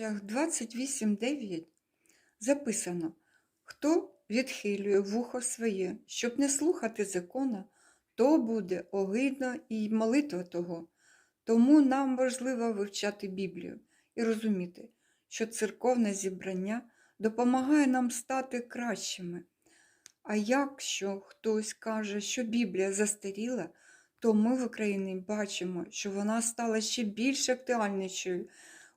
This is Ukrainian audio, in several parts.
притчах 28.9 записано, хто відхилює вухо своє, щоб не слухати закона, то буде огидно і молитва того. Тому нам важливо вивчати Біблію і розуміти, що церковне зібрання допомагає нам стати кращими. А якщо хтось каже, що Біблія застаріла, то ми в Україні бачимо, що вона стала ще більш актуальнішою.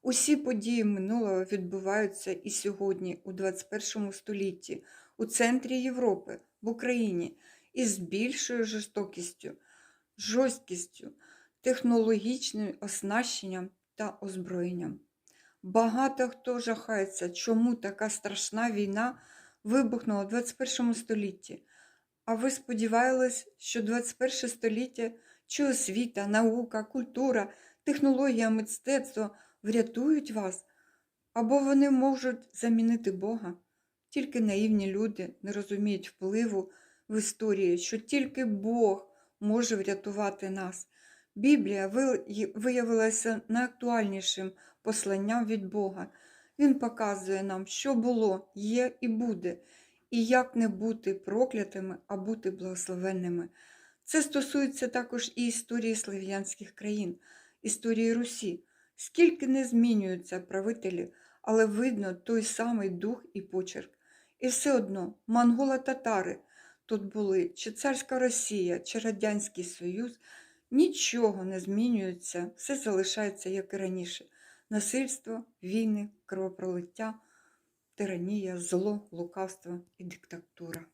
Усі події минулого відбуваються і сьогодні, у 21 столітті, у центрі Європи, в Україні, із більшою жорстокістю, жорсткістю, технологічним оснащенням та озброєнням. Багато хто жахається, чому така страшна війна вибухнула у 21 столітті. А ви сподівались, що 21 століття чи освіта, наука, культура, технологія, мистецтво врятують вас, або вони можуть замінити Бога. Тільки наївні люди не розуміють впливу в історії, що тільки Бог може врятувати нас. Біблія виявилася найактуальнішим посланням від Бога. Він показує нам, що було, є і буде, і як не бути проклятими, а бути благословенними. Це стосується також і історії слов'янських країн, історії Русі. Скільки не змінюються правителі, але видно той самий дух і почерк. І все одно монголо-татари тут були, чи царська Росія, чи Радянський Союз, нічого не змінюється, все залишається як і раніше. Насильство, війни, кровопролиття, тиранія, зло, лукавство і диктатура.